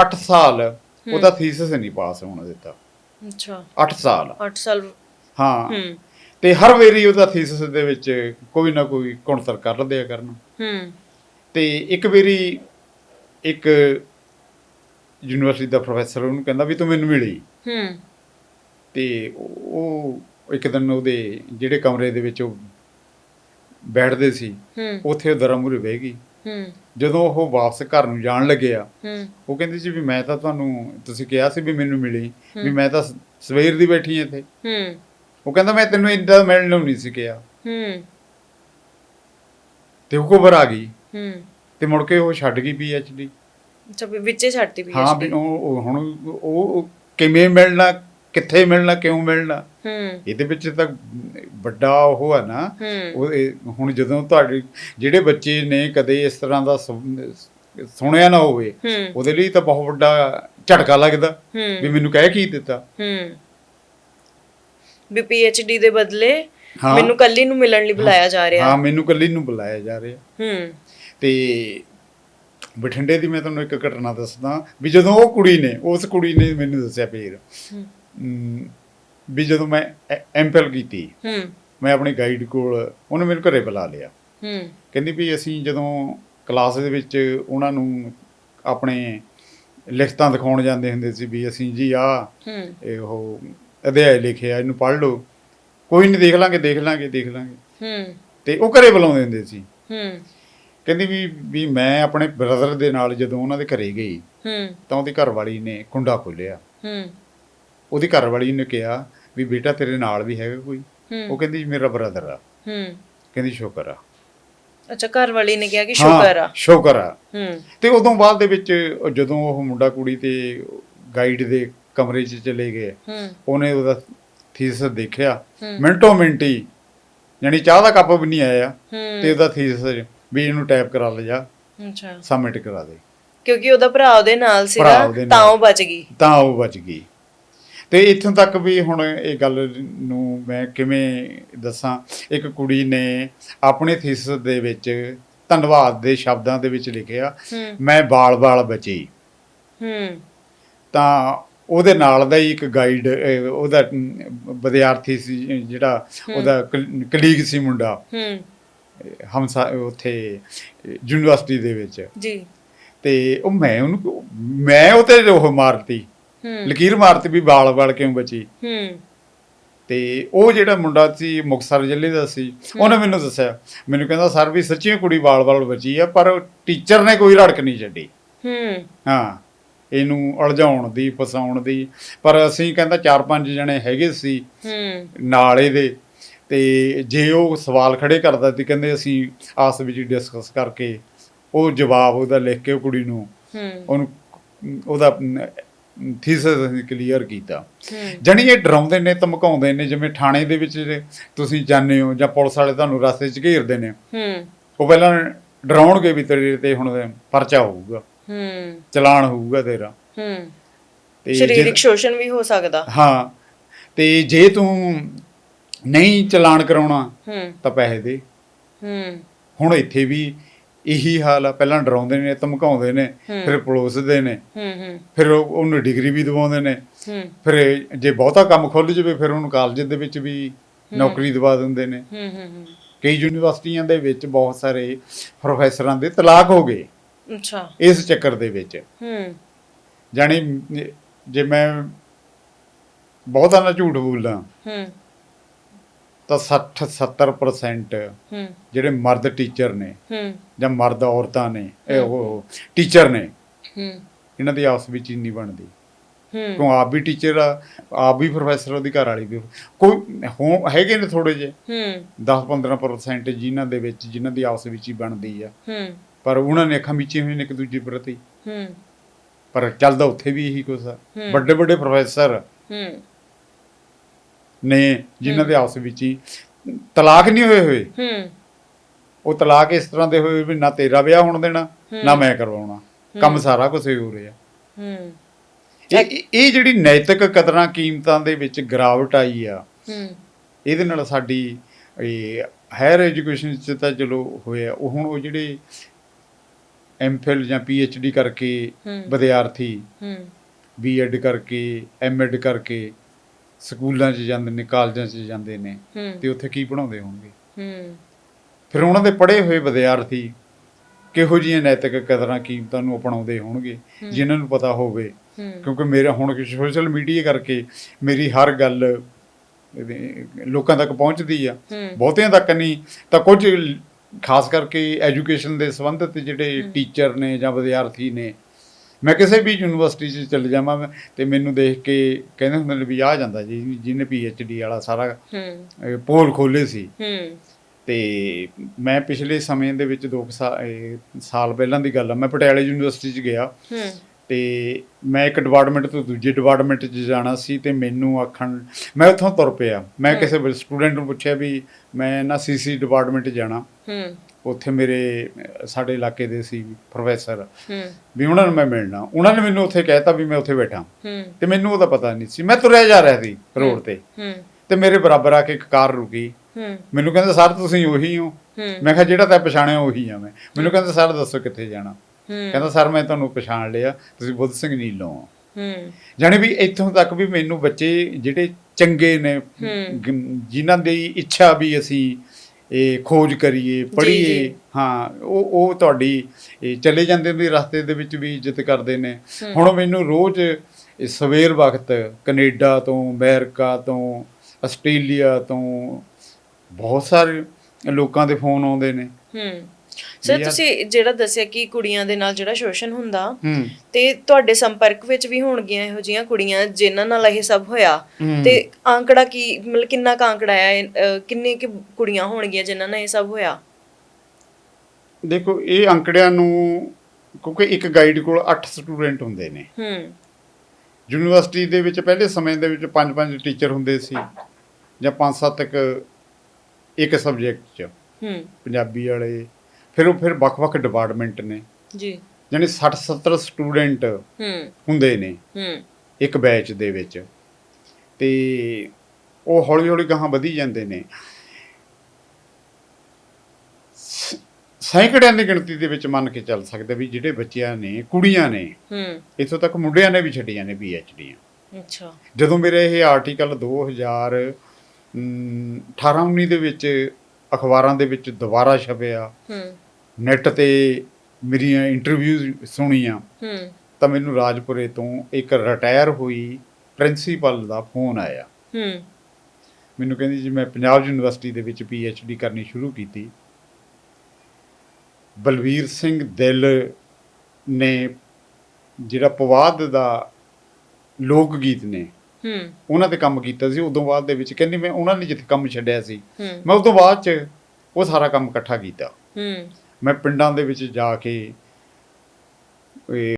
8 ਸਾਲ ਉਹਦਾ ਥੀਸਿਸ ਨਹੀਂ ਪਾਸ ਹੋਣ ਦਿੱਤਾ। ਅੱਛਾ। 8 ਸਾਲ। 8 ਸਾਲ। ਹਾਂ। ਹੂੰ। ਤੇ ਹਰ ਵਾਰੀ ਉਹਦਾ ਥੀਸਿਸ ਦੇ ਵਿੱਚ ਕੋਈ ਨਾ ਕੋਈ ਕੁਣਤਰ ਕਰ ਦਿਆ ਕਰਨ। ਹੂੰ। ਤੇ ਇੱਕ ਵਾਰੀ ਇੱਕ ਯੂਨੀਵਰਸਿਟੀ ਦਾ ਪ੍ਰੋਫੈਸਰ ਉਹਨੂੰ ਕਹਿੰਦਾ ਵੀ ਤੂੰ ਮੈਨੂੰ ਮਿਲੀ। ਹੂੰ। ਤੇ ਉਹ ਇੱਕ ਦਿਨ ਉਹਦੇ ਜਿਹੜੇ ਕਮਰੇ ਦੇ ਵਿੱਚ ਉਹ ਬੈਠਦੇ ਸੀ ਹੂੰ। ਉੱਥੇ ਉਹ ਦਰਾਂ ਮੂਹਰੇ ਬਹਿ ਗਈ। ਹੂੰ। ਜਦੋਂ ਉਹ ਵਾਪਸ ਘਰ ਨੂੰ ਜਾਣ ਲੱਗਿਆ ਹੂੰ। ਉਹ ਕਹਿੰਦੀ ਸੀ ਵੀ ਮੈਂ ਤਾਂ ਤੁਹਾਨੂੰ ਤੁਸੀਂ ਕਿਹਾ ਸੀ ਵੀ ਮੈਨੂੰ ਮਿਲੀ ਵੀ ਮੈਂ ਤਾਂ ਸਵੇਰ ਦੀ ਬੈਠੀ ਹਾਂ ਇੱਥੇ। ਹੂੰ। ਉਹ ਕਹਿੰਦਾ ਮੈਂ ਤੈਨੂੰ ਇੰਦਾ ਮਿਲਣ ਨੂੰ ਨਹੀਂ ਸੀ ਕਿਹਾ। ਹੂੰ। ਤੇ ਉਹ ਖਬਰ ਆ ਗਈ। ਹੂੰ। ਤੇ ਮੁੜ ਕੇ ਉਹ ਛੱਡ ਗਈ ਪੀਐਚਡੀ ਅੱਛਾ ਵਿੱਚੇ ਛੱਡਤੀ ਵੀ ਹਾਂ ਵੀ ਉਹ ਹੁਣ ਉਹ ਕਿਵੇਂ ਮਿਲਣਾ ਕਿੱਥੇ ਮਿਲਣਾ ਕਿਉਂ ਮਿਲਣਾ? ਹੂੰ। ਇਹਦੇ ਵਿੱਚ ਤਾਂ ਵੱਡਾ ਉਹ ਹੈ ਨਾ ਉਹ ਹੁਣ ਜਦੋਂ ਤੁਹਾਡੇ ਜਿਹੜੇ ਬੱਚੇ ਨੇ ਕਦੇ ਇਸ ਤਰ੍ਹਾਂ ਦਾ ਸੁਣ- ਸੁਣਿਆ ਨਾ ਹੋਵੇ ਉਹਦੇ ਲਈ ਤਾਂ ਬਹੁਤ ਵੱਡਾ ਝਟਕਾ ਲੱਗਦਾ ਵੀ ਮੈਨੂੰ ਕਹਿ ਕੀ ਦਿੱਤਾ। ਹੂੰ। ਵੀ ਡੀ ਦੇ ਬਦਲੇ। ਮੈਨੂੰ ਕੱਲੀ ਨੂੰ ਮਿਲਣ ਲਈ ਬੁਲਾਇਆ ਜਾ ਰਿਹਾ। ਹਾਂ ਮੈਨੂੰ ਕੱਲੀ ਨੂੰ ਬੁਲਾਇਆ ਜਾ ਰਿਹਾ। ਹੂੰ। ਤੇ ਬਠਿੰਡੇ ਦੀ ਮੈਂ ਤੁਹਾਨੂੰ ਇੱਕ ਘਟਨਾ ਦੱਸਦਾ ਵੀ ਜਦੋਂ ਉਹ ਕੁੜੀ ਨੇ ਉਸ ਕੁੜੀ ਨੇ ਮੈਨੂੰ ਦੱਸਿਆ ਫੇਰ। ਵੀ ਜਦੋਂ ਮੈਂ ਐਮਪੀਐਲ ਕੀਤੀ ਹੂੰ। ਮੈਂ ਆਪਣੀ ਗਾਈਡ ਕੋਲ ਉਹਨੇ ਮੈਨੂੰ ਘਰੇ ਬੁਲਾ ਲਿਆ। ਹੂੰ। ਕਹਿੰਦੀ ਵੀ ਅਸੀਂ ਜਦੋਂ ਕਲਾਸ ਦੇ ਵਿੱਚ ਉਹਨਾਂ ਨੂੰ ਆਪਣੇ ਲਿਖਤਾਂ ਦਿਖਾਉਣ ਜਾਂਦੇ ਹੁੰਦੇ ਸੀ ਵੀ ਅਸੀਂ ਜੀ ਆ ਹੂੰ। ਇਹ ਉਹ ਅਧਿਆਇ ਲਿਖਿਆ ਇਹਨੂੰ ਪੜ੍ਹ ਲਓ। ਕੋਈ ਨਹੀਂ ਦੇਖ ਲਾਂਗੇ ਦੇਖ ਲਾਂਗੇ ਦੇਖ ਲਾਂਗੇ। ਹੂੰ। ਤੇ ਉਹ ਘਰੇ ਬੁਲਾਉਂਦੇ ਹੁੰਦੇ ਸੀ। ਹੂੰ। ਕਹਿੰਦੀ ਵੀ ਵੀ ਮੈਂ ਆਪਣੇ ਬ੍ਰਦਰ ਦੇ ਨਾਲ ਜਦੋਂ ਉਹਨਾਂ ਦੇ ਘਰੇ ਗਈ ਹੂੰ। ਤਾਂ ਉਹਦੀ ਘਰਵਾਲੀ ਨੇ ਕੁੰਡਾ ਖੋਲਿਆ ਹੂੰ। ਉਹਦੀ ਘਰਵਾਲੀ ਨੇ ਕਿਹਾ ਵੀ ਬੇਟਾ ਤੇਰੇ ਨਾਲ ਵੀ ਹੈਗਾ ਕੋਈ। ਉਹ ਕਹਿੰਦੀ ਮੇਰਾ ਬ੍ਰਦਰ ਆ। ਹੂੰ। ਕਹਿੰਦੀ ਸ਼ੁਕਰ ਆ। ਅੱਛਾ ਘਰ ਵਾਲੀ ਨੇ ਕਿਹਾ ਕਿ ਸ਼ੁਕਰ ਆ। ਸ਼ੁਕਰ ਆ। ਹੂੰ। ਤੇ ਉਦੋਂ ਬਾਅਦ ਦੇ ਵਿੱਚ ਜਦੋਂ ਉਹ ਮੁੰਡਾ ਕੁੜੀ ਤੇ ਗਾਈਡ ਦੇ ਕਮਰੇ 'ਚ ਚਲੇ ਗਏ ਉਹਨੇ ਉਹਦਾ ਥੀਸਿਸ ਦੇਖਿਆ। ਮਿੰਟੋ ਮਿੰਟੀ ਯਾਨੀ ਚਾਹ ਦਾ ਕੱਪ ਵੀ ਨਹੀਂ ਆਇਆ। ਤੇ ਉਹਦਾ ਥੀਸਿਸ ਵੀ ਇਹਨੂੰ ਟਾਈਪ ਕਰਾ ਲਿਆ ਅੱਛਾ। ਸਬਮਿਟ ਕਰਾ ਦੇ। ਕਿਉਂਕਿ ਉਹਦਾ ਭਰਾ ਉਹਦੇ ਨਾਲ ਸੀਗਾ ਤਾਂ। ਉਹ ਬਚ ਗਈ। ਤਾਂ ਉਹ ਬਚ ਗਈ। ਤੇ ਇੱਥੋਂ ਤੱਕ ਵੀ ਹੁਣ ਇਹ ਗੱਲ ਨੂੰ ਮੈਂ ਕਿਵੇਂ ਦੱਸਾਂ? ਇੱਕ ਕੁੜੀ ਨੇ ਆਪਣੇ ਥੀਸਿਸ ਦੇ ਵਿੱਚ ਧੰਨਵਾਦ ਦੇ ਸ਼ਬਦਾਂ ਦੇ ਵਿੱਚ ਲਿਖਿਆ ਮੈਂ ਬਾਲ-ਬਾਲ ਬਚੀ। ਹੂੰ। ਤਾਂ ਉਹਦੇ ਨਾਲ ਦਾ ਹੀ ਇੱਕ ਗਾਈਡ ਉਹਦਾ ਵਿਦਿਆਰਥੀ ਸੀ ਜਿਹੜਾ ਉਹਦਾ ਕਲੀਗ ਸੀ ਮੁੰਡਾ। ਹੂੰ। ਹਮਸਾ ਉੱਥੇ ਯੂਨੀਵਰਸਿਟੀ ਦੇ ਵਿੱਚ। ਜੀ। ਤੇ ਉਹ ਮੈਂ ਉਹਨੂੰ ਮੈਂ ਉਹ ਤੇ ਉਹ ਮਾਰਤੀ। ਲਕੀਰ ਮਾਰਤੀ ਵੀ ਬਾਲ ਬਾਲ ਕਿਉਂ ਬਚੀ? ਹੂੰ। ਤੇ ਉਹ ਜਿਹੜਾ ਮੁੰਡਾ ਸੀ ਮੁਕਤਸਰ ਜ਼ਿਲ੍ਹੇ ਦਾ ਸੀ ਉਹਨੇ ਮੈਨੂੰ ਦੱਸਿਆ ਮੈਨੂੰ ਕਹਿੰਦਾ ਸਰ ਵੀ ਸੱਚੀ ਕੁੜੀ ਬਾਲ ਬਾਲ ਬਚੀ ਆ ਪਰ ਟੀਚਰ ਨੇ ਕੋਈ ਰੜਕ ਨਹੀਂ ਛੱਡੀ। ਹੂੰ। ਹਾਂ ਇਹਨੂੰ ਅਲਝਾਉਣ ਦੀ ਫਸਾਉਣ ਦੀ ਪਰ ਅਸੀਂ ਕਹਿੰਦਾ ਚਾਰ ਪੰਜ ਜਣੇ ਹੈਗੇ ਸੀ ਹੂੰ। ਨਾਲ ਇਹਦੇ ਤੇ ਜੇ ਉਹ ਸਵਾਲ ਖੜੇ ਕਰਦਾ ਤੇ ਕਹਿੰਦੇ ਅਸੀਂ ਆਸ ਵਿੱਚ ਡਿਸਕਸ ਕਰਕੇ ਉਹ ਜਵਾਬ ਉਹਦਾ ਲਿਖ ਕੇ ਕੁੜੀ ਨੂੰ ਹੂੰ। ਉਹਨੂੰ ਉਹਦਾ ਥੀਸਿਸ ਕਲੀਅਰ ਕੀਤਾ। ਜਣੀ ਇਹ ਡਰਾਉਂਦੇ ਨੇ ਧਮਕਾਉਂਦੇ ਨੇ ਜਿਵੇਂ ਥਾਣੇ ਦੇ ਵਿੱਚ ਤੁਸੀਂ ਜਾਂਦੇ ਹੋ ਜਾਂ ਪੁਲਿਸ ਵਾਲੇ ਤੁਹਾਨੂੰ ਰਸਤੇ 'ਚ ਘੇਰਦੇ ਨੇ। ਹੂੰ। ਉਹ ਪਹਿਲਾਂ ਡਰਾਉਣਗੇ ਵੀ ਤੇਰੇ ਤੇ ਹੁਣ ਪਰਚਾ ਹੋਊਗਾ। ਹੂੰ। ਚਲਾਨ ਹੋਊਗਾ ਤੇਰਾ। ਹੂੰ। ਤੇ ਸਰੀਰਕ ਸ਼ੋਸ਼ਣ ਵੀ ਹੋ ਸਕਦਾ। ਹਾਂ। ਤੇ ਜੇ ਤੂੰ ਨਹੀਂ ਚਲਾਨ ਕਰਾਉਣਾ ਤਾਂ ਪੈਸੇ ਦੇ। ਹੂੰ। ਹੁਣ ਇੱਥੇ ਵੀ ਇਹੀ ਹਾਲ ਆ ਪਹਿਲਾਂ ਡਰਾਉਂਦੇ ਨੇ ਧਮਕਾਉਂਦੇ ਨੇ। ਫਿਰ ਪੁਲਿਸਦੇ ਨੇ। ਫਿਰ ਉਹ- ਉਹਨੂੰ ਡਿਗਰੀ ਵੀ ਦਿਵਾਉਂਦੇ ਨੇ। ਫਿਰ ਜੇ ਬਹੁਤਾ ਕੰਮ ਖੁੱਲ ਜਾਵੇ ਫਿਰ ਉਹਨੂੰ ਕਾਲਜ ਦੇ ਵਿੱਚ ਵੀ ਨੌਕਰੀ ਦਿਵਾ ਦਿੰਦੇ ਨੇ। ਕਈ ਯੂਨੀਵਰਸਿਟੀਆਂ ਦੇ ਵਿੱਚ ਬਹੁਤ ਸਾਰੇ ਪ੍ਰੋਫੈਸਰਾਂ ਦੇ ਤਲਾਕ ਹੋ ਗਏ। ਅੱਛਾ। ਇਸ ਚੱਕਰ ਦੇ ਵਿੱਚ। ਹੂੰ। ਜਾਣੀ ਜੇ ਮੈਂ ਬਹੁਤਾ ਨਾ ਝੂਠ ਬੋਲਾਂ। ਹੂੰ। ਤਾਂ 60 70% ਹੂੰ। ਜਿਹੜੇ ਮਰਦ ਟੀਚਰ ਨੇ ਜਾਂ ਮਰਦ ਔਰਤਾਂ ਨੇ ਇਹ ਉਹ ਟੀਚਰ ਨੇ। ਇਹਨਾਂ ਦੀ ਆਪਸ ਵਿੱਚ ਨਹੀਂ ਬਣਦੀ। ਕਿਉਂ ਆਪ ਵੀ ਟੀਚਰ ਆ ਆਪ ਵੀ ਪ੍ਰੋਫੈਸਰ ਉਹਦੀ ਘਰ ਵਾਲੀ ਵੀ। ਕੋਈ ਹੋ- ਹੈਗੇ ਨੇ ਥੋੜੇ ਜਿਹੇ। ਹੂੰ। 10-15% ਜਿਨ੍ਹਾਂ ਦੇ ਵਿੱਚ ਜਿਨ੍ਹਾਂ ਦੀ ਆਪਸ ਵਿੱਚ ਹੀ ਬਣਦੀ ਆ। ਪਰ ਉਹਨਾਂ ਨੇ ਅੱਖਾਂ ਮੀਚੀਆਂ ਹੋਈਆਂ ਨੇ ਇੱਕ ਦੂਜੇ ਪ੍ਰਤੀ। ਪਰ ਚੱਲਦਾ ਉੱਥੇ ਵੀ ਇਹੀ ਕੁਛ ਆ। ਵੱਡੇ ਵੱਡੇ ਪ੍ਰੋਫੈਸਰ ਨੇ ਜਿਨ੍ਹਾਂ ਦੇ ਆਪਸ ਵਿੱਚ ਹੀ ਤਲਾਕ ਨਹੀਂ ਹੋਏ ਹੋਏ। ਹੂੰ। ਉਹ ਤਲਾਕ ਇਸ ਤਰ੍ਹਾਂ ਦੇ ਹੋਏ ਵੀ ਨਾ ਤੇਰਾ ਵਿਆਹ ਹੋਣ ਦੇਣਾ ਨਾ ਮੈਂ ਕਰਵਾਉਣਾ। ਕੰਮ ਸਾਰਾ ਕੁਝ ਹੀ ਹੋ ਰਿਹਾ। ਹੂੰ। ਇਹ ਜਿਹੜੀ ਨੈਤਿਕ ਕਦਰਾਂ ਕੀਮਤਾਂ ਦੇ ਵਿੱਚ ਗਿਰਾਵਟ ਆਈ ਆ ਹੂੰ। ਇਹਦੇ ਨਾਲ ਸਾਡੀ ਇਹ ਹਾਇਰ ਐਜੂਕੇਸ਼ਨ ਚ ਤਾਂ ਚਲੋ ਹੋਇਆ ਉਹ ਹੁਣ ਉਹ ਜਿਹੜੇ ਐਮਫਿਲ ਜਾਂ ਪੀਐਚਡੀ ਕਰਕੇ ਹੂੰ। ਵਿਦਿਆਰਥੀ ਹੂੰ। ਬੀਐਡ ਕਰਕੇ ਐਮਐਡ ਕਰਕੇ ਸਕੂਲਾਂ 'ਚ ਜਾਂਦੇ ਨੇ ਕਾਲਜਾਂ 'ਚ ਜਾਂਦੇ ਨੇ ਤੇ ਉੱਥੇ ਕੀ ਪੜਾਉਂਦੇ ਹੋਣਗੇ? ਹੂੰ। ਫਿਰ ਉਹਨਾਂ ਦੇ ਪੜ੍ਹੇ ਹੋਏ ਵਿਦਿਆਰਥੀ ਕਿਹੋ ਜਿਹੀਆਂ ਨੈਤਿਕ ਕਦਰਾਂ ਕੀਮਤਾਂ ਨੂੰ ਅਪਣਾਉਂਦੇ ਹੋਣਗੇ ਜਿਨ੍ਹਾਂ ਨੂੰ ਪਤਾ ਹੋਵੇ? ਕਿਉਂਕਿ ਮੇਰਾ ਹੁਣ ਸੋਸ਼ਲ ਮੀਡੀਆ ਕਰਕੇ ਮੇਰੀ ਹਰ ਗੱਲ ਲੋਕਾਂ ਤੱਕ ਪਹੁੰਚਦੀ ਆ। ਬਹੁਤਿਆਂ ਤੱਕ ਨਹੀਂ ਤਾਂ ਕੁਝ ਖਾਸ ਕਰਕੇ ਐਜੂਕੇਸ਼ਨ ਦੇ ਸੰਬੰਧਿਤ ਜਿਹੜੇ ਟੀਚਰ ਨੇ ਜਾਂ ਵਿਦਿਆਰਥੀ ਨੇ ਮੈਂ ਕਿਸੇ ਵੀ ਯੂਨੀਵਰਸਿਟੀ 'ਚ ਚਲੇ ਜਾਵਾਂ ਮੈਂ ਤੇ ਮੈਨੂੰ ਦੇਖ ਕੇ ਕਹਿੰਦੇ ਹੁੰਦੇ ਨੇ ਵੀ ਆ ਜਾਂਦਾ ਜੀ ਜਿਹਨੇ ਡੀ ਵਾਲਾ ਸਾਰਾ ਪੋਲ ਖੋਲੇ ਸੀ। ਹੂੰ। ਤੇ ਮੈਂ ਪਿਛਲੇ ਸਮੇਂ ਦੇ ਵਿੱਚ 2 ਸਾਲ ਪਹਿਲਾਂ ਦੀ ਗੱਲ ਆ ਮੈਂ ਪਟਿਆਲੇ ਯੂਨੀਵਰਸਿਟੀ 'ਚ ਗਿਆ। ਹੂੰ। ਤੇ ਮੈਂ ਇੱਕ ਡਿਪਾਰਟਮੈਂਟ ਤੋਂ ਦੂਜੇ ਡਿਪਾਰਟਮੈਂਟ 'ਚ ਜਾਣਾ ਸੀ ਤੇ ਮੈਨੂੰ ਆਖਣ ਮੈਂ ਉੱਥੋਂ ਤੁਰ ਪਿਆ। ਮੈਂ ਕਿਸੇ ਸਟੂਡੈਂਟ ਨੂੰ ਪੁੱਛਿਆ ਵੀ ਮੈਂ ਨਾ ਸੀਸੀ ਡਿਪਾਰਟਮੈਂਟ ਜਾਣਾ। ਹੂੰ। ਉੱਥੇ ਮੇਰੇ ਸਾਡੇ ਇਲਾਕੇ ਦੇ ਸੀ ਪ੍ਰੋਫੈਸਰ। ਹੂੰ। ਵੀ ਉਹਨਾਂ ਨੂੰ ਮੈਂ ਮਿਲਣਾ। ਉਹਨਾਂ ਨੇ ਮੈਨੂੰ ਉੱਥੇ ਕਹਿਤਾ ਵੀ ਮੈਂ ਉੱਥੇ ਬੈਠਾ। ਹੂੰ। ਤੇ ਮੈਨੂੰ ਉਹਦਾ ਪਤਾ ਨਹੀਂ ਸੀ। ਮੈਂ ਤੁਰਿਆ ਜਾ ਰਿਹਾ ਸੀ ਰੋਡ ਤੇ। ਹੂੰ। ਤੇ ਮੇਰੇ ਬਰਾਬਰ ਆ ਕੇ ਇੱਕ ਕਾਰ ਰੁਕੀ। ਹੂੰ। ਮੈਨੂੰ ਕਹਿੰਦਾ ਸਰ ਤੁਸੀਂ ਉਹੀ ਹੋ? ਮੈਂ ਕਿਹਾ ਜਿਹੜਾ ਤੈਂ ਪਛਾਣਿਆ ਉਹੀ ਆ ਮੈਂ। ਮੈਨੂੰ ਕਹਿੰਦਾ ਸਰ ਦੱਸੋ ਕਿੱਥੇ ਜਾਣਾ? ਕਹਿੰਦਾ ਸਰ ਮੈਂ ਤੁਹਾਨੂੰ ਪਛਾਣ ਲਿਆ। ਤੁਸੀਂ ਬੁੱਧ ਸਿੰਘ ਨੀਲੋਂ ਹੋ ਹੂੰ। ਜਾਣੀ ਵੀ ਇੱਥੋਂ ਤੱਕ ਵੀ ਮੈਨੂੰ ਬੱਚੇ ਜਿਹੜੇ ਚੰਗੇ ਨੇ ਜਿਨ੍ਹਾਂ ਦੀ ਇੱਛਾ ਵੀ ਅਸੀਂ ਇਹ ਖੋਜ ਕਰੀਏ ਪੜ੍ਹੀਏ। ਹਾਂ ਉਹ ਉਹ ਤੁਹਾਡੀ ਇਹ ਚਲੇ ਜਾਂਦੇ ਵੀ ਰਸਤੇ ਦੇ ਵਿੱਚ ਵੀ ਇੱਜ਼ਤ ਕਰਦੇ ਨੇ। ਹੁਣ ਮੈਨੂੰ ਰੋਜ਼ ਸਵੇਰ ਵਕਤ ਕੈਨੇਡਾ ਤੋਂ ਅਮਰੀਕਾ ਤੋਂ ਆਸਟ੍ਰੇਲੀਆ ਤੋਂ ਬਹੁਤ ਸਾਰੇ ਲੋਕਾਂ ਦੇ ਫੋਨ ਆਉਂਦੇ ਨੇ। ਹੂੰ। ਸਰ ਤੁਸੀਂ ਜਿਹੜਾ ਦੱਸਿਆ ਕਿ ਕੁੜੀਆਂ ਦੇ ਨਾਲ ਜਿਹੜਾ ਸ਼ੋਸ਼ਣ ਹੁੰਦਾ ਹੂੰ। ਤੇ ਤੁਹਾਡੇ ਸੰਪਰਕ ਵਿੱਚ ਵੀ ਹੋਣਗੀਆਂ ਇਹੋ ਜਿਹੀਆਂ ਕੁੜੀਆਂ ਜਿਨ੍ਹਾਂ ਨਾਲ ਇਹ ਸਭ ਹੋਇਆ। ਹੂੰ। ਤੇ ਆંકੜਾ ਕੀ ਮਤਲਬ ਕਿੰਨਾ ਕੁ ਆંકੜਾ ਅਹ, ਕਿੰਨੇ ਕਿ ਕੁੜੀਆਂ ਹੋਣਗੀਆਂ ਜਿਨ੍ਹਾਂ ਨਾਲ ਇਹ ਸਭ ਹੋਇਆ? ਦੇਖੋ ਇਹ ਅੰਕੜਿਆਂ ਨੂੰ ਕਿਉਂਕਿ ਇੱਕ ਗਾਈਡ ਕੋਲ 8 ਸਟੂਡੈਂਟ ਹੁੰਦੇ ਨੇ। ਹੂੰ। ਯੂਨੀਵਰਸਿਟੀ ਦੇ ਵਿੱਚ ਪਹਿਲੇ ਸਮੇਂ ਦੇ ਵਿੱਚ ਪੰਜ ਪੰਜ ਟੀਚਰ ਹੁੰਦੇ ਸੀ ਜਾਂ ਪੰਜ ਸੱਤ ਇੱਕ ਇੱਕ ਸਬਜੈਕਟ 'ਚ। ਹੂੰ। ਪੰਜਾਬੀ ਵਾਲੇ ਫਿਰ ਉਹ ਫਿਰ ਵੱਖ-ਵੱਖ ਡਿਪਾਰਟਮੈਂਟ ਨੇ। ਜੀ। ਯਾਨੀ 60 70 ਸਟੂਡੈਂਟ ਹੂੰ। ਹੁੰਦੇ ਨੇ। ਹੂੰ। ਇੱਕ ਬੈਚ ਦੇ ਵਿੱਚ। ਤੇ ਉਹ ਹੌਲੀ-ਹੌਲੀ ਗਾਹਾਂ ਵਧੀ ਜਾਂਦੇ ਨੇ। ਸੈਂਕੜਿਆਂ ਦੀ ਗਿਣਤੀ ਦੇ ਵਿੱਚ ਮੰਨ ਕੇ ਚੱਲ ਸਕਦੇ ਵੀ ਜਿਹੜੇ ਬੱਚਿਆਂ ਨੇ ਕੁੜੀਆਂ ਨੇ ਹੂੰ। ਇੱਥੋਂ ਤੱਕ ਮੁੰਡਿਆਂ ਨੇ ਵੀ ਛੱਡੀਆਂ ਨੇ ਡੀਆਂ ਅੱਛਾ। ਜਦੋਂ ਮੇਰੇ ਇਹ ਆਰਟੀਕਲ 2000 18 19 ਦੇ ਵਿੱਚ ਅਖਬਾਰਾਂ ਦੇ ਵਿੱਚ ਦੁਬਾਰਾ ਛਪਿਆ। ਹੂੰ। ਨੈੱਟ ਤੇ ਮੇਰੀਆਂ ਇੰਟਰਵਿਊਜ਼ ਸੁਣੀਆਂ। ਹੂੰ। ਤਾਂ ਮੈਨੂੰ ਰਾਜਪੁਰੇ ਤੋਂ ਇੱਕ ਰਿਟਾਇਰ ਹੋਈ ਪ੍ਰਿੰਸੀਪਲ ਦਾ ਫੋਨ ਆਇਆ। ਹੂੰ। ਮੈਨੂੰ ਕਹਿੰਦੀ ਜੀ ਮੈਂ ਪੰਜਾਬ ਯੂਨੀਵਰਸਿਟੀ ਦੇ ਵਿੱਚ ਡੀ ਕਰਨੀ ਸ਼ੁਰੂ ਕੀਤੀ। ਬਲਵੀਰ ਸਿੰਘ ਦਿਲ ਨੇ ਜਿਹੜਾ ਪਵਾਦ ਦਾ ਲੋਕ ਗੀਤ ਨੇ ਹੂੰ। ਉਹਨਾਂ ਤੇ ਕੰਮ ਕੀਤਾ ਸੀ ਉਦੋਂ ਬਾਅਦ ਦੇ ਵਿੱਚ ਕਹਿੰਦੀ ਮੈਂ ਉਹਨਾਂ ਨੇ ਜਿੱਥੇ ਕੰਮ ਛੱਡਿਆ ਸੀ ਮੈਂ ਉਸ ਤੋਂ ਬਾਅਦ ਚ ਉਹ ਸਾਰਾ ਕੰਮ ਇਕੱਠਾ ਕੀਤਾ। ਹੂੰ। ਮੈਂ ਪਿੰਡਾਂ ਦੇ ਵਿੱਚ ਜਾ ਕੇ ਇਹ